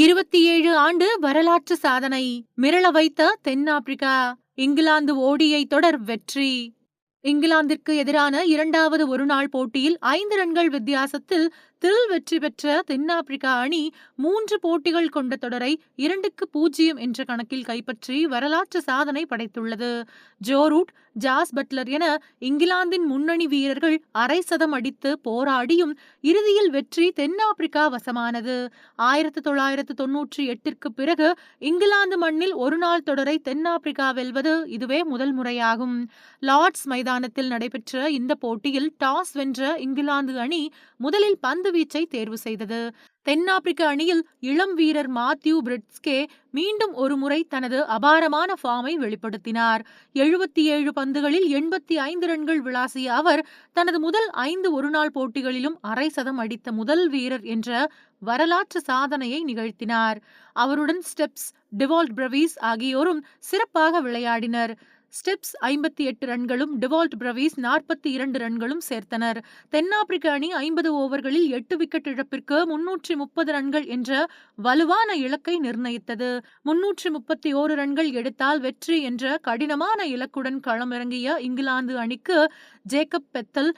இருபத்தி ஏழு ஆண்டு வரலாற்று சாதனை. மிரள வைத்த தென்னாப்பிரிக்கா இங்கிலாந்து ஓடியை தொடர் வெற்றி. இங்கிலாந்திற்கு எதிரான இரண்டாவது ஒருநாள் போட்டியில் ஐந்து ரன்கள் வித்தியாசத்தில் தில் வெற்றி பெற்ற தென்னாப்பிரிக்கா அணி மூன்று போட்டிகள் கொண்ட தொடரை இரண்டுக்கு பூஜ்ஜியம் என்ற கணக்கில் கைப்பற்றி வரலாற்று சாதனை படைத்துள்ளது. ஜோரூட் ஜாஸ் பட்லர் என இங்கிலாந்தின் முன்னணி வீரர்கள் அரை சதம் அடித்து போராடியும் இறுதியில் வெற்றி தென்னாப்பிரிக்கா வசமானது. ஆயிரத்தி தொள்ளாயிரத்து தொன்னூற்றி எட்டிற்கு பிறகு இங்கிலாந்து மண்ணில் ஒருநாள் தொடரை தென்னாப்பிரிக்கா வெல்வது இதுவே முதல் முறையாகும். லார்ட்ஸ் மைதானத்தில் நடைபெற்ற இந்த போட்டியில் டாஸ் வென்ற இங்கிலாந்து அணி முதலில் பந்து வீச்சை தேர்வு செய்தது. தென்னாப்பிரிக்க அணியில் இளம் வீரர் மாத்யூ பிரிட்ஸ்கே மீண்டும் ஒருமுறை தனது அபாரமான ஃபார்மை வெளிப்படுத்தினார். எழுபத்தி ஏழு பந்துகளில் எண்பத்தி ஐந்து ரன்கள் விளாசிய அவர் தனது முதல் ஐந்து ஒருநாள் போட்டிகளிலும் அரை சதம் அடித்த முதல் வீரர் என்ற வரலாற்று சாதனையை நிகழ்த்தினார். அவருடன் ஸ்டெப்ஸ் டிவால்ட் பிரவீஸ் ஆகியோரும் சிறப்பாக விளையாடினர். ஸ்டெப்ஸ் ஐம்பத்தி எட்டு ரன்களும் டிவால்ட் பிரவீஸ் நாற்பத்தி இரண்டு ரன்களும் சேர்த்தனர். தென்னாப்பிரிக்க அணி ஐம்பது ஓவர்களில் எட்டு விக்கெட் இழப்பிற்கு முன்னூற்றி முப்பது ரன்கள் என்ற வலுவான இலக்கை நிர்ணயித்தது. முன்னூற்றி முப்பத்தி ஓரு ரன்கள் எடுத்தால் வெற்றி என்ற கடினமான இலக்குடன் களமிறங்கிய இங்கிலாந்து அணிக்கு Jacob Bethell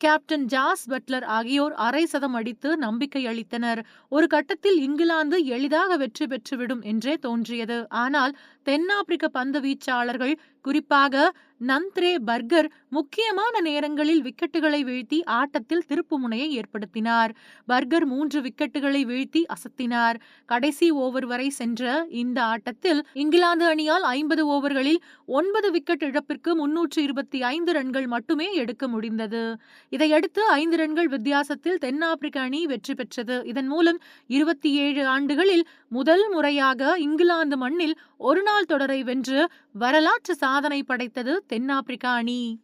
captain Jos Buttler ஆகியோர் அரை சதம் அடித்து நம்பிக்கை அளித்தனர். ஒரு கட்டத்தில் இங்கிலாந்து எளிதாக வெற்றி பெற்றுவிடும் என்றே தோன்றியது. ஆனால் தென்னாப்பிரிக்க பந்து வீச்சாளர்கள் குறிப்பாக நந்த்ரே பர்கர் முக்கியமான நேரங்களில் விக்கெட்டுகளை வீழ்த்தி ஆட்டத்தில் திருப்பு முனையை ஏற்படுத்தினார். பர்கர் மூன்று விக்கெட்டுகளை வீழ்த்தி அசத்தினார். கடைசி ஓவர் வரை சென்ற இந்த ஆட்டத்தில் இங்கிலாந்து அணியால் ஐம்பது ஓவர்களில் ஒன்பது விக்கெட் இழப்பிற்கு முன்னூற்று இருபத்தி ஐந்து ரன்கள் மட்டுமே எடுக்க முடிந்தது. இதையடுத்து ஐந்து ரன்கள் வித்தியாசத்தில் தென்னாப்பிரிக்க அணி வெற்றி பெற்றது. இதன் மூலம் இருபத்தி ஏழு ஆண்டுகளில் முதல் முறையாக இங்கிலாந்து மண்ணில் ஒருநாள் தொடரை வென்று வரலாற்று சாதனை படைத்தது தென்னாப்பிரிக்க அணி.